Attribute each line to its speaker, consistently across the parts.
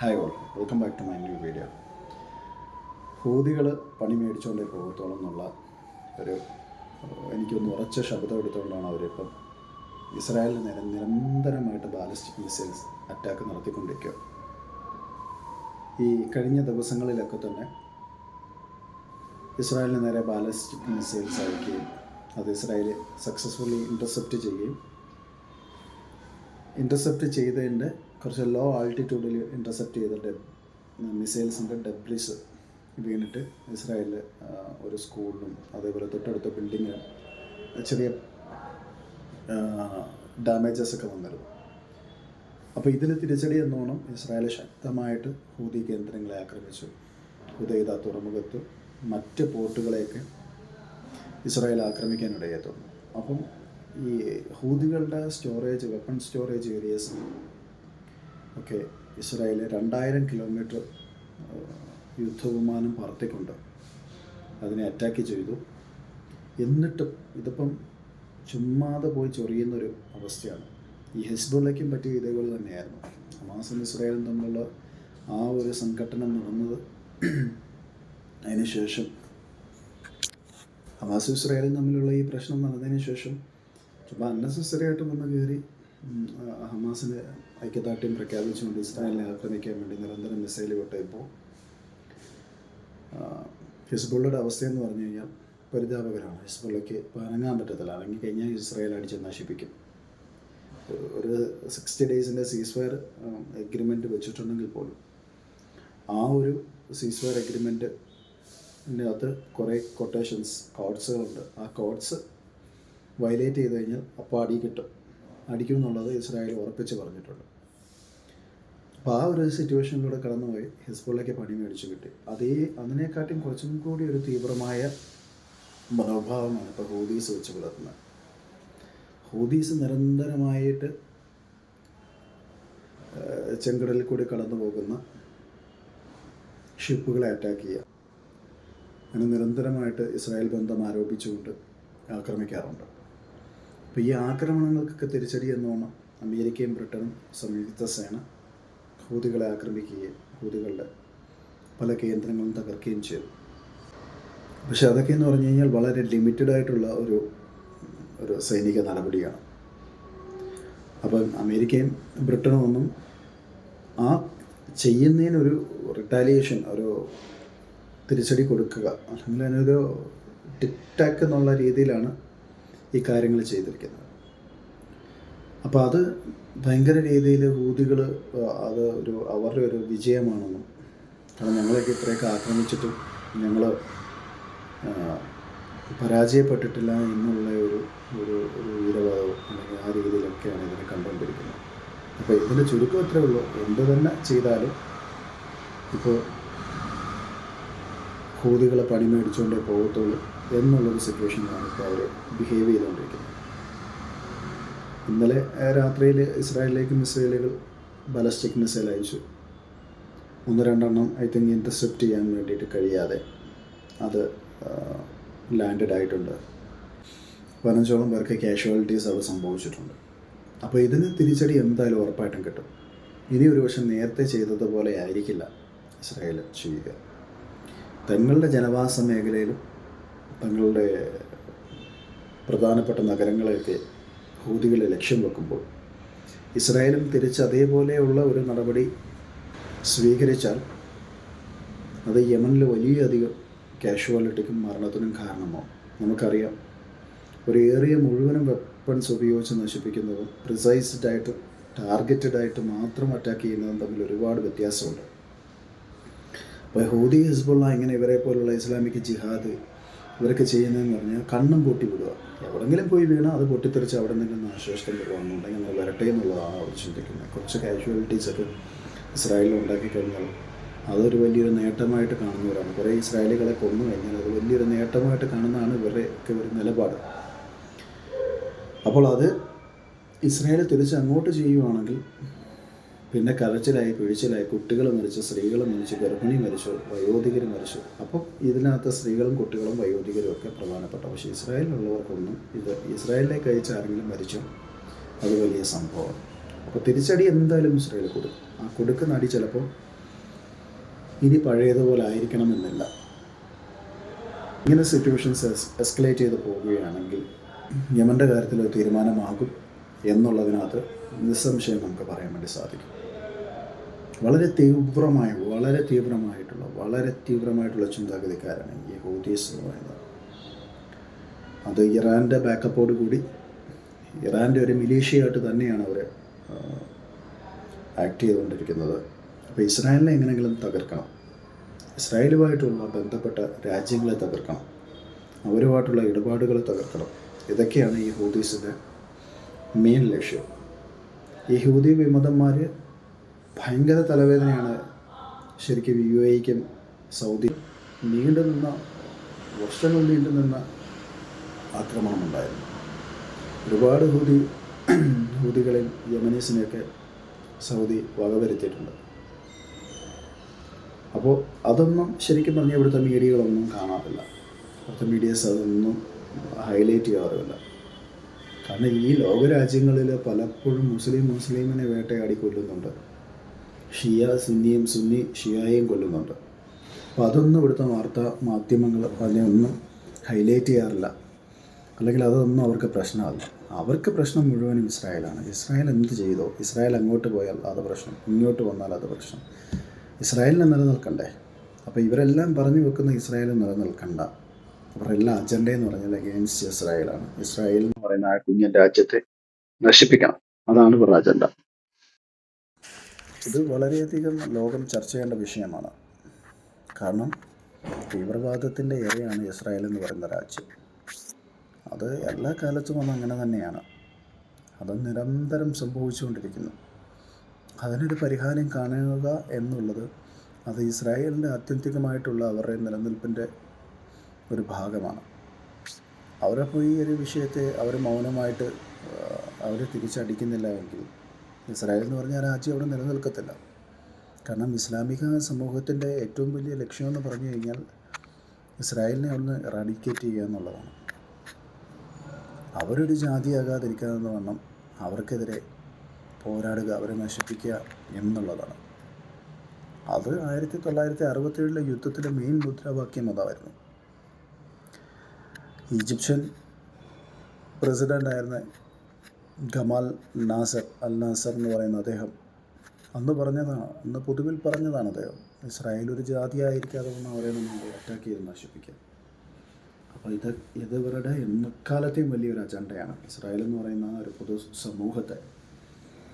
Speaker 1: Hi all welcome back to my new video ഹൂതികൾ പണി മേടിച്ചുകൊണ്ടേ പോകത്തോളം എന്നുള്ള ഒരു എനിക്കൊന്ന് ഉറച്ച ശബ്ദം എടുത്തുകൊണ്ടാണ് അവരിപ്പം ഇസ്രായേലിന് നേരെ നിരന്തരമായിട്ട് ബാലിസ്റ്റിക് മിസൈൽസ് അറ്റാക്ക് നടത്തിക്കൊണ്ടിരിക്കുക. ഈ കഴിഞ്ഞ ദിവസങ്ങളിലൊക്കെ തന്നെ ഇസ്രായേലിന് നേരെ ബാലിസ്റ്റിക് മിസൈൽസ് അയക്കുകയും അത് ഇസ്രായേൽ സക്സസ്ഫുള്ളി ഇന്റർസെപ്റ്റ് ചെയ്യുകയും. ഇന്റർസെപ്റ്റ് ചെയ്തതിന്റെ കുറച്ച് ലോ ആൾട്ടിറ്റ്യൂഡിൽ ഇന്റർസെപ്റ്റ് ചെയ്ത ഡെബ് മിസൈൽസിന്റെ ഡെബ്ലിസ് വീണിട്ട് ഇസ്രായേലിൽ ഒരു സ്കൂളിലും അതേപോലെ തൊട്ടടുത്ത ബിൽഡിങ്ങിനും ചെറിയ ഡാമേജസ് ഒക്കെ വന്നിരുന്നു. അപ്പോൾ ഇതിന് തിരിച്ചടി എന്നോണം ഇസ്രായേൽ ശക്തമായിട്ട് ഹൂതി കേന്ദ്രങ്ങളെ ആക്രമിച്ചു. ഹുദൈദ തുറമുഖത്ത് മറ്റ് പോർട്ടുകളെയൊക്കെ ഇസ്രായേൽ ആക്രമിക്കാനിടയെ തുടങ്ങി. അപ്പം ഈ ഹൂതികളുടെ സ്റ്റോറേജ് വെപ്പൺ സ്റ്റോറേജ് ഏരിയസ് ഒക്കെ ഇസ്രായേൽ രണ്ടായിരം കിലോമീറ്റർ യുദ്ധവിമാനം പറത്തിക്കൊണ്ട് അതിനെ അറ്റാക്ക് ചെയ്തു. എന്നിട്ടും ഇതിപ്പം ചുമ്മാതെ പോയി ചൊറിയുന്നൊരു അവസ്ഥയാണ്. ഈ ഹെസ്ബുള്ളയ്ക്കും പറ്റിയ ഇതേപോലെ തന്നെയായിരുന്നു. ഹമാസും ഇസ്രായേലും തമ്മിലുള്ള ആ ഒരു സംഘട്ടനം നടന്നത്. അതിനുശേഷം ഹമാസും ഇസ്രായേലും തമ്മിലുള്ള ഈ പ്രശ്നം നടന്നതിന് ശേഷം ചുമ്മാ അന്നസസറി ആയിട്ട് വന്ന് കയറി ഹമാസിന് ഐക്യദാർഢ്യം പ്രഖ്യാപിച്ചുകൊണ്ട് ഇസ്രായേലിനെ ആക്രമിക്കാൻ വേണ്ടി നിരന്തരം മിസൈൽ വിട്ടപ്പോൾ ഹിസ്ബുള്ളയുടെ അവസ്ഥയെന്ന് പറഞ്ഞു കഴിഞ്ഞാൽ പരിതാപകരമാണ്. ഹിസ്ബുള്ളയ്ക്ക് അനങ്ങാൻ പറ്റത്തില്ല. അനങ്ങി കഴിഞ്ഞാൽ ഇസ്രായേൽ അടിച്ച് നശിപ്പിക്കും. ഒരു സിക്സ്റ്റി ഡേയ്സിന്റെ സീസ് ഫയർ എഗ്രിമെന്റ് വെച്ചിട്ടുണ്ടെങ്കിൽ പോലും ആ ഒരു സീസ് ഫയർ എഗ്രിമെന്റ് അകത്ത് കുറേ കൊട്ടേഷൻസ് കോഡ്സുകളുണ്ട് ആ കോഡ്സ് വയലേറ്റ് ചെയ്ത് കഴിഞ്ഞാൽ അപ്പാടി കിട്ടും. അടിക്കും എന്നുള്ളത് ഇസ്രായേൽ ഉറപ്പിച്ച് പറഞ്ഞിട്ടുണ്ട്. അപ്പോൾ ആ ഒരു സിറ്റുവേഷനിലൂടെ കടന്നുപോയി ഹിസ്ബുള്ളയ്ക്ക് പണി മേടിച്ച് കിട്ടി. അതേ അതിനെക്കാട്ടും കുറച്ചും കൂടി ഒരു തീവ്രമായ മനോഭാവമാണ് ഇപ്പോൾ ഹൂദീസ് വെച്ച് പുലർത്തുന്നത്. ഹൂദീസ് നിരന്തരമായിട്ട് ചെങ്കടലിൽ കൂടി കടന്നു പോകുന്ന ഷിപ്പുകളെ അറ്റാക്ക് ചെയ്യുക. അങ്ങനെ നിരന്തരമായിട്ട് ഇസ്രായേൽ ബന്ധം ആരോപിച്ചുകൊണ്ട് ആക്രമിക്കാറുണ്ട്. അപ്പോൾ ഈ ആക്രമണങ്ങൾക്കൊക്കെ തിരിച്ചടി എന്നോണം അമേരിക്കയും ബ്രിട്ടനും സംയുക്ത സേന ഹൂതികളെ ആക്രമിക്കുകയും ഹൂതികളുടെ പല കേന്ദ്രങ്ങളും തകർക്കുകയും ചെയ്തു. പക്ഷെ അതൊക്കെ എന്ന് പറഞ്ഞു കഴിഞ്ഞാൽ വളരെ ലിമിറ്റഡ് ആയിട്ടുള്ള ഒരു ഒരു സൈനിക നടപടിയാണ്. അപ്പം അമേരിക്കയും ബ്രിട്ടനും ഒന്നും ആ ചെയ്യുന്നതിനൊരു റിട്ടാലിയേഷൻ ഒരു തിരിച്ചടി കൊടുക്കുക അല്ലെങ്കിൽ അതിനൊരു ടിക്ടാക്ക് എന്നുള്ള രീതിയിലാണ് ഈ കാര്യങ്ങൾ ചെയ്തിരിക്കുന്നത്. അപ്പോൾ അത് ഭയങ്കര രീതിയിൽ ഹൂതികൾ അത് ഒരു അവരുടെ ഒരു വിജയമാണെന്നും കാരണം ഞങ്ങളൊക്കെ ഇത്രയൊക്കെ ആക്രമിച്ചിട്ടും ഞങ്ങൾ പരാജയപ്പെട്ടിട്ടില്ല എന്നുള്ള ഒരു ഒരു ഒരു വീരവാദവും അല്ലെങ്കിൽ ആ രീതിയിലൊക്കെയാണ് ഇതിനെ കണ്ടുകൊണ്ടിരിക്കുന്നത്. അപ്പോൾ ഇതിന്റെ ചുരുക്കം അത്രേ ഉള്ളൂ. എന്ത് തന്നെ ചെയ്താലും ഇപ്പോൾ ഹൂതികളെ പണി മേടിച്ചുകൊണ്ടേ പോകത്തുള്ളൂ. എന്നുള്ളൊരു സിറ്റുവേഷനിലാണ് ഇപ്പോൾ അവർ ബിഹേവ് ചെയ്തുകൊണ്ടിരിക്കുന്നത് ഇന്നലെ രാത്രിയിൽ ഇസ്രായേലിലേക്ക് മിസൈലുകൾ ബലസ്റ്റിക് മിസൈൽ അയച്ചു. ഒന്ന് രണ്ടെണ്ണം ഐ തിങ്ക് ഇന്റർസെപ്റ്റ് ചെയ്യാൻ വേണ്ടിയിട്ട് കഴിയാതെ അത് ലാൻഡഡ് ആയിട്ടുണ്ട്. പതിനഞ്ചോളം പേർക്ക് കാഷ്വാലിറ്റീസ് അവിടെ സംഭവിച്ചിട്ടുണ്ട്. അപ്പോൾ ഇതിന് തിരിച്ചടി എന്തായാലും ഉറപ്പായിട്ടും കിട്ടും. ഇനി ഒരു പക്ഷെ നേരത്തെ ചെയ്തതുപോലെ ആയിരിക്കില്ല ഇസ്രായേൽ ചെയ്യുക. തങ്ങളുടെ ജനവാസ മേഖലയിലും തങ്ങളുടെ പ്രധാനപ്പെട്ട നഗരങ്ങളെയൊക്കെ ഹൂതികളെ ലക്ഷ്യം വെക്കുമ്പോൾ ഇസ്രായേലും തിരിച്ച് അതേപോലെയുള്ള ഒരു നടപടി സ്വീകരിച്ചാൽ അത് യമനിൽ വലിയധികം കാഷ്വാലിറ്റിക്കും മരണത്തിനും കാരണമാവും. നമുക്കറിയാം ഒരു ഏറിയ മുഴുവനും വെപ്പൺസ് ഉപയോഗിച്ച് നശിപ്പിക്കുന്നതും പ്രിസൈസ്ഡ് ആയിട്ട് ടാർഗറ്റഡ് ആയിട്ട് മാത്രം അറ്റാക്ക് ചെയ്യുന്നതും തമ്മിൽ ഒരുപാട് വ്യത്യാസമുണ്ട്. അപ്പോൾ ഹൂദി ഹിസ്ബുള്ള ഇങ്ങനെ ഇവരെ പോലുള്ള ഇസ്ലാമിക് ജിഹാദ് ഇവരൊക്കെ ചെയ്യുന്നതെന്ന് പറഞ്ഞാൽ കണ്ണും പൊട്ടി വിടുക എവിടെങ്കിലും പോയി വീണാൽ അത് പൊട്ടിത്തെറിച്ച് അവിടെ നിന്നും ആശ്വാസം വരുവാണെന്നുണ്ടെങ്കിൽ നമ്മൾ വരട്ടെ എന്നുള്ളതാണ് അവർ ചിന്തിക്കുന്നത്. കുറച്ച് കാഷ്വാലിറ്റീസ് ഒക്കെ ഇസ്രായേലിൽ ഉണ്ടാക്കി കഴിഞ്ഞാൽ അതൊരു വലിയൊരു നേട്ടമായിട്ട് കാണുന്നവരാണ്. കുറേ ഇസ്രായേലികളെ കൊന്നു കഴിഞ്ഞാൽ അത് വലിയൊരു നേട്ടമായിട്ട് കാണുന്നതാണ് ഇവരുടെ ഒക്കെ ഒരു നിലപാട്. അപ്പോൾ അത് ഇസ്രായേൽ തിരിച്ച് അങ്ങോട്ട് ചെയ്യുവാണെങ്കിൽ പിന്നെ കരച്ചിലായി പിഴിച്ചിലായി കുട്ടികൾ മരിച്ചു സ്ത്രീകൾ മരിച്ചു ഗർഭിണി മരിച്ചു വയോധികർ മരിച്ചു. അപ്പം ഇതിനകത്ത് സ്ത്രീകളും കുട്ടികളും വയോധികരും ഒക്കെ പ്രധാനപ്പെട്ട പക്ഷേ ഇസ്രായേലിലുള്ളവർക്കൊന്നും ഇത് ഇസ്രായേലിലേക്ക് അയച്ച ആരെങ്കിലും മരിച്ചു? അത് വലിയ സംഭവം. അപ്പോൾ തിരിച്ചടി എന്തായാലും ഇസ്രായേൽ കൊടുക്കും. ആ കൊടുക്കുന്ന അടി ചിലപ്പോൾ ഇനി പഴയതുപോലെ ആയിരിക്കണമെന്നില്ല. ഇങ്ങനെ സിറ്റുവേഷൻസ് എസ്കലേറ്റ് ചെയ്ത് പോവുകയാണെങ്കിൽ യമന്റെ കാര്യത്തിൽ തീരുമാനമാകും എന്നുള്ളതിനകത്ത് നിസ്സംശയം നമുക്ക് പറയാൻ വേണ്ടി സാധിക്കും. വളരെ തീവ്രമായ വളരെ തീവ്രമായിട്ടുള്ള വളരെ തീവ്രമായിട്ടുള്ള ചിന്താഗതിക്കാരാണ് ഈ ഹൂതീസ് എന്ന് പറയുന്നത്. അത് ഇറാന്റെ ബാക്കപ്പോട് കൂടി ഇറാന്റെ ഒരു മിലീഷ്യയായിട്ട് തന്നെയാണ് അവർ ആക്ട് ചെയ്തുകൊണ്ടിരിക്കുന്നത്. അപ്പോൾ ഇസ്രായേലിനെ എങ്ങനെയെങ്കിലും തകർക്കണം. ഇസ്രായേലുമായിട്ടുള്ള ബന്ധപ്പെട്ട രാജ്യങ്ങളെ തകർക്കണം. അവരുമായിട്ടുള്ള ഇടപാടുകളെ തകർക്കണം. ഇതൊക്കെയാണ് ഈ ഹൂതീസിന്റെ മെയിൻ ലക്ഷ്യം. ഹൂതി വിമതന്മാർ ഭയങ്കര തലവേദനയാണ് ശരിക്കും യു എക്കും സൗദി നീണ്ടു നിന്ന വർഷങ്ങൾ നീണ്ടു നിന്ന ആക്രമണമുണ്ടായിരുന്നു. ഒരുപാട് ഹൂതി ഹൂതികളെയും യമനീസിനെയൊക്കെ സൗദി വകവരുത്തിയിട്ടുണ്ട്. അപ്പോൾ അതൊന്നും ശരിക്കും പറഞ്ഞാൽ ഇവിടുത്തെ മീഡിയകളൊന്നും കാണാറില്ല. ഇവിടുത്തെ മീഡിയസ് അതൊന്നും ഹൈലൈറ്റ് ചെയ്യാറുമില്ല കാരണം ഈ ലോകരാജ്യങ്ങളിൽ പലപ്പോഴും മുസ്ലിം മുസ്ലിമിനെ വേട്ടയാടി കൊല്ലുന്നുണ്ട്. ഷിയ സുന്നിയും സുന്നി ഷിയായെയും കൊല്ലുന്നുണ്ട്. അപ്പോൾ അതൊന്നും ഇവിടുത്തെ വാർത്താ മാധ്യമങ്ങൾ അതിനെ ഒന്നും ഹൈലൈറ്റ് ചെയ്യാറില്ല. അല്ലെങ്കിൽ അതൊന്നും അവർക്ക് പ്രശ്നമല്ല. അവർക്ക് പ്രശ്നം മുഴുവനും ഇസ്രായേലാണ്. ഇസ്രായേൽ എന്ത് ചെയ്തോ? ഇസ്രായേൽ അങ്ങോട്ട് പോയാൽ അത് പ്രശ്നം. ഇങ്ങോട്ട് വന്നാൽ അത് പ്രശ്നം. ഇസ്രായേലിനെ നിലനിൽക്കണ്ടേ? അപ്പോൾ ഇവരെല്ലാം പറഞ്ഞു വെക്കുന്ന ഇസ്രായേൽ നിലനിൽക്കണ്ട. അവരെല്ലാം അജണ്ട എന്ന് പറഞ്ഞാൽ അഗെയിൻസ്റ്റ് ഇസ്രായേലാണ്. ഇസ്രായേൽ എന്ന് പറയുന്ന ആ കുഞ്ഞൻ രാജ്യത്തെ നശിപ്പിക്കണം. അതാണ് ഇവരുടെ അജണ്ട. ഇത് വളരെയധികം ലോകം ചർച്ച ചെയ്യേണ്ട വിഷയമാണ്. കാരണം തീവ്രവാദത്തിന്റെ ഇരയാണ് ഇസ്രായേൽ എന്ന് പറയുന്ന രാജ്യം. അത് എല്ലാ കാലത്തും അത് അങ്ങനെ തന്നെയാണ്. അത് നിരന്തരം സംഭവിച്ചുകൊണ്ടിരിക്കുന്നു. അതിനൊരു പരിഹാരം കാണുക എന്നുള്ളത് അത് ഇസ്രായേലിന്റെ ആത്യന്തികമായിട്ടുള്ള അവരുടെ നിലനിൽപ്പിന്റെ ഒരു ഭാഗമാണ്. അവരപ്പോൾ ഈ ഒരു വിഷയത്തെ അവർ മൗനമായിട്ട് അവർ തിരിച്ചടിക്കുന്നില്ല എങ്കിൽ ഇസ്രായേൽ എന്ന് പറഞ്ഞ രാജ്യം അവിടെ നിലനിൽക്കത്തില്ല. കാരണം ഇസ്ലാമിക സമൂഹത്തിന്റെ ഏറ്റവും വലിയ ലക്ഷ്യമെന്ന് പറഞ്ഞു കഴിഞ്ഞാൽ ഇസ്രായേലിനെ ഒന്ന് റാഡിക്കേറ്റ് ചെയ്യുക എന്നുള്ളതാണ്. അവരൊരു ജാതിയാകാതിരിക്കാതെന്ന് വണ്ണം അവർക്കെതിരെ പോരാടുക അവരെ നശിപ്പിക്കുക എന്നുള്ളതാണ്. അത് ആയിരത്തി തൊള്ളായിരത്തി അറുപത്തേഴിലെ യുദ്ധത്തിലെ മെയിൻ മുദ്രാവാക്യം അതായിരുന്നു. ഈജിപ്ഷ്യൻ പ്രസിഡന്റായിരുന്ന ഗമാൽ നാസർ അൽ നാസർ എന്ന് പറയുന്ന അദ്ദേഹം അന്ന് പറഞ്ഞതാണ് അന്ന് പൊതുവിൽ പറഞ്ഞതാണ് അദ്ദേഹം ഇസ്രായേൽ ഒരു ജാതിയായിരിക്കാതെ വന്ന് അവരെ നമ്മൾ അറ്റാക്ക് ചെയ്ത് നശിപ്പിക്കാം അപ്പോൾ ഇത് ഇത് ഇവരുടെ എന്നക്കാലത്തെയും വലിയൊരു അജണ്ടയാണ് ഇസ്രായേൽ എന്ന് പറയുന്ന ഒരു പൊതു സമൂഹത്തെ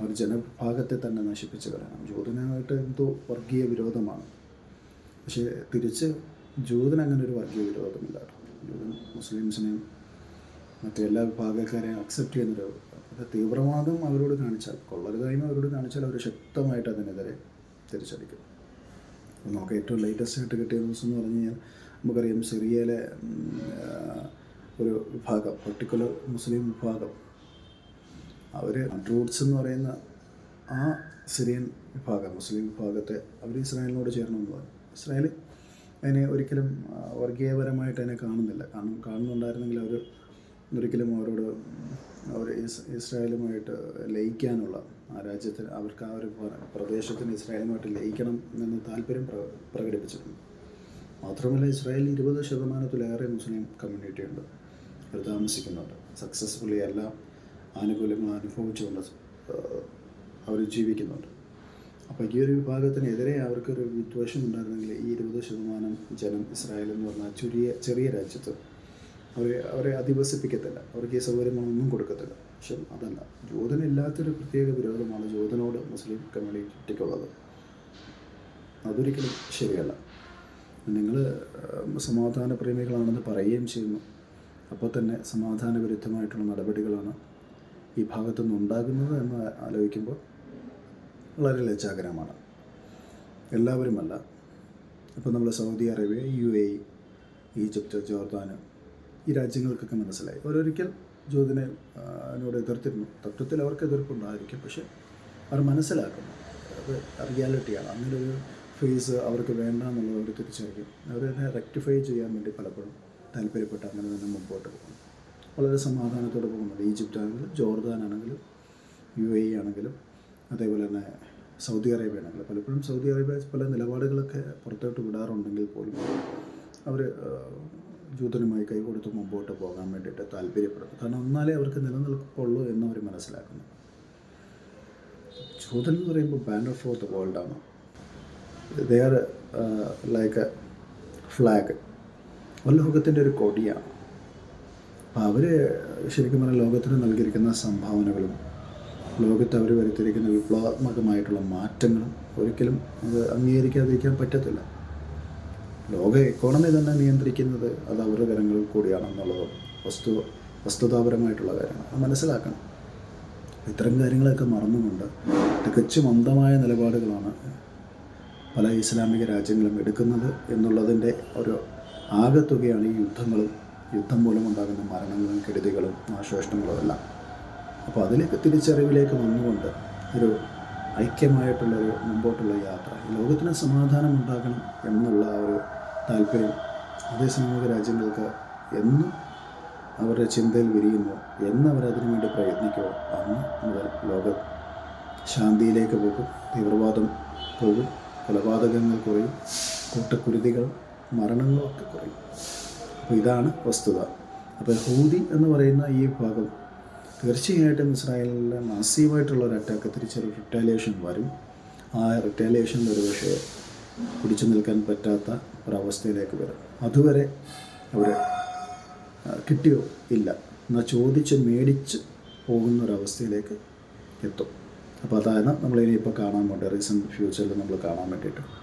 Speaker 1: ഒരു ജനവിഭാഗത്തെ തന്നെ നശിപ്പിച്ച് കളയണം ജൂതനായിട്ട് എന്തോ വർഗീയ വിരോധമാണ്. പക്ഷേ തിരിച്ച് ജൂതനങ്ങനെ ഒരു വർഗീയ വിരോധമില്ല മുസ്ലിംസിനെയും മറ്റു എല്ലാ വിഭാഗക്കാരെയും അക്സെപ്റ്റ് ചെയ്യുന്നൊരു തീവ്രവാദം അവരോട് കാണിച്ചാൽ കൊള്ളരുതായ്മ അവരോട് കാണിച്ചാൽ അവർ ശക്തമായിട്ട് അതിനെതിരെ തിരിച്ചടിക്കും. നമുക്ക് ഏറ്റവും ലേറ്റസ്റ്റ് ആയിട്ട് കിട്ടിയ ന്യൂസ് എന്ന് പറഞ്ഞു കഴിഞ്ഞാൽ നമുക്കറിയാം സിറിയയിലെ ഒരു വിഭാഗം പർട്ടിക്കുലർ മുസ്ലിം വിഭാഗം. അവർ റൂട്ട്സ് എന്ന് പറയുന്ന ആ സിറിയൻ വിഭാഗം മുസ്ലിം വിഭാഗത്തെ അവർ ഇസ്രായേലിനോട് ചേരണമെന്ന് പറഞ്ഞു. ഇസ്രായേൽ അതിനെ ഒരിക്കലും വർഗീയപരമായിട്ട് അതിനെ കാണുന്നില്ല. കാരണം കാണുന്നുണ്ടായിരുന്നെങ്കിൽ അവർ ഒരിക്കലും അവരോട് അവർ ഇസ് ഇസ്രായേലുമായിട്ട് ലയിക്കാനുള്ള ആ രാജ്യത്തിന് അവർക്ക് ആ ഒരു പ്ര- പ്രദേശത്തിന് ഇസ്രായേലുമായിട്ട് ലയിക്കണം എന്ന് താല്പര്യം പ്ര പ്രകടിപ്പിച്ചിട്ടുണ്ട്. മാത്രമല്ല ഇസ്രായേലിൽ ഇരുപത് ശതമാനത്തിലേറെ മുസ്ലിം കമ്മ്യൂണിറ്റി ഉണ്ട്. അവർ താമസിക്കുന്നുണ്ട്. സക്സസ്ഫുള്ളി എല്ലാം ആനുകൂല്യങ്ങൾ അനുഭവിച്ചുകൊണ്ട് അവർ ജീവിക്കുന്നുണ്ട്. അപ്പോൾ ഈ ഒരു വിഭാഗത്തിനെതിരെ അവർക്കൊരു വിദ്വേഷം ഉണ്ടായിരുന്നെങ്കിൽ ഈ ഇരുപത് ശതമാനം ജനം ഇസ്രായേൽ എന്ന് പറഞ്ഞാൽ ചെറിയ ചെറിയ രാജ്യത്ത് അവരെ അവരെ അധിവസിപ്പിക്കത്തില്ല. അവർക്ക് ഈ സൗകര്യങ്ങളൊന്നും കൊടുക്കത്തില്ല. പക്ഷെ അതല്ല ജൂതനില്ലാത്തൊരു പ്രത്യേക വിരോധമാണ് ജൂതനോട് മുസ്ലിം കമ്മ്യൂണിറ്റിക്കുള്ളത്. അതൊരിക്കലും ശരിയല്ല. നിങ്ങൾ സമാധാന പ്രേമികളാണെന്ന് പറയുകയും ചെയ്യുന്നു. അപ്പോൾ തന്നെ സമാധാന വിരുദ്ധമായിട്ടുള്ള നടപടികളാണ് ഈ ഭാഗത്തുനിന്ന് ഉണ്ടാകുന്നത് എന്ന് ആലോചിക്കുമ്പോൾ വളരെ ലജ്ജാകരമാണ്. എല്ലാവരുമല്ല. ഇപ്പോൾ നമ്മൾ Saudi Arabia U A Egypt Jordan ഈ രാജ്യങ്ങൾക്കൊക്കെ മനസ്സിലായി. അവരൊരിക്കൽ ജ്യോതിനെ എന്നോട് എതിർത്തിരുന്നു. തത്വത്തിൽ അവർക്ക് എതിർപ്പുണ്ടായിരിക്കും. പക്ഷെ അവർ മനസ്സിലാക്കുന്നു. അത് റിയാലിറ്റിയാണ്. അങ്ങനെ ഒരു ഫേസ് അവർക്ക് വേണ്ട എന്നുള്ളത് അവർ തിരിച്ചറിയും. അവരതിനെ റെക്ടിഫൈ ചെയ്യാൻ വേണ്ടി പലപ്പോഴും താല്പര്യപ്പെട്ട് അങ്ങനെ തന്നെ മുമ്പോട്ട് പോകുന്നു. വളരെ സമാധാനത്തോടെ പോകുന്നുണ്ട്. ഈജിപ്റ്റാണെങ്കിലും ജോർദാൻ ആണെങ്കിലും യു എ ആണെങ്കിലും അതേപോലെ തന്നെ സൗദി അറേബ്യയാണെങ്കിൽ പലപ്പോഴും സൗദി അറേബ്യ പല നിലപാടുകളൊക്കെ പുറത്തോട്ട് വിടാറുണ്ടെങ്കിൽ പോലും അവർ ജൂതനുമായി കൈകൊടുത്ത് മുമ്പോട്ട് പോകാൻ വേണ്ടിയിട്ട് താല്പര്യപ്പെടുന്നു. കാരണം എന്നാലേ അവർക്ക് എന്ന് അവർ മനസ്സിലാക്കുന്നു. ജൂതൻ എന്ന് പറയുമ്പോൾ band of for the വേൾഡാണ് they are like a flag ലോകത്തിന്റെ ഒരു കൊടിയാണ്. അപ്പോൾ അവർ ശരിക്കും പറഞ്ഞാൽ ലോകത്തിന് നൽകിയിരിക്കുന്ന സംഭാവനകളും ലോകത്ത് അവർ വരുത്തിയിരിക്കുന്ന വിപ്ലവാത്മകമായിട്ടുള്ള മാറ്റങ്ങളും ഒരിക്കലും അത് അംഗീകരിക്കാതിരിക്കാൻ പറ്റത്തില്ല. ലോക എക്കോണമി തന്നെ നിയന്ത്രിക്കുന്നത് അത് അവരുടെ കരങ്ങളിൽ കൂടിയാണെന്നുള്ളത് വസ്തു വസ്തുതാപരമായിട്ടുള്ള കാര്യമാണ്. മനസ്സിലാക്കണം. ഇത്തരം കാര്യങ്ങളൊക്കെ മറന്നുകൊണ്ട് തികച്ചും മന്ദമായ നിലപാടുകളാണ് പല ഇസ്ലാമിക രാജ്യങ്ങളും എടുക്കുന്നത് എന്നുള്ളതിന്റെ ഒരു ആകെത്തുകയാണ് ഈ യുദ്ധങ്ങളും യുദ്ധം മൂലം ഉണ്ടാകുന്ന മരണങ്ങളും കെടുതികളും നാശനഷ്ടങ്ങളും എല്ലാം. അപ്പോൾ അതിലേക്ക് തിരിച്ചറിവിലേക്ക് വന്നുകൊണ്ട് ഒരു ഐക്യമായിട്ടുള്ളൊരു മുമ്പോട്ടുള്ള യാത്ര ലോകത്തിന് സമാധാനം ഉണ്ടാക്കണം എന്നുള്ള ആ ഒരു താല്പര്യം അതേ ഇസ്ലാമിക രാജ്യങ്ങൾക്ക് എന്ന് അവരുടെ ചിന്തയിൽ വിരിയുന്നു എന്ന് അവരതിനു വേണ്ടി പ്രയത്നിക്കുമോ അന്ന് മുതൽ ലോകം ശാന്തിയിലേക്ക് പോകും തീവ്രവാദം പോകും കൊലപാതകങ്ങൾ കുറയും കൂട്ടക്കുരുതികൾ മരണങ്ങളൊക്കെ കുറയും. അപ്പോൾ ഇതാണ് വസ്തുത. അപ്പോൾ ഹൂതി എന്ന് പറയുന്ന ഈ ഭാഗം തീർച്ചയായിട്ടും ഇസ്രായേലിലെ മാസീവായിട്ടുള്ള ഒരു അറ്റാക്ക് തിരിച്ചൊരു റിറ്റാലിയേഷൻ വരും. ആ റിറ്റാലിയേഷൻ ഒരു പക്ഷേ പിടിച്ചു നിൽക്കാൻ പറ്റാത്ത ഒരവസ്ഥയിലേക്ക് വരും. അതുവരെ അവർ കിട്ടിയോ ഇല്ല. എന്നാൽ ചോദിച്ച് മേടിച്ച് പോകുന്ന ഒരവസ്ഥയിലേക്ക് എത്തും. അപ്പോൾ അതാണ് നമ്മൾ ഇനിയിപ്പോൾ കാണാൻ വേണ്ടി റീസെന്റ് ഫ്യൂച്ചറിൽ നമ്മൾ കാണാൻ വേണ്ടിയിട്ട്.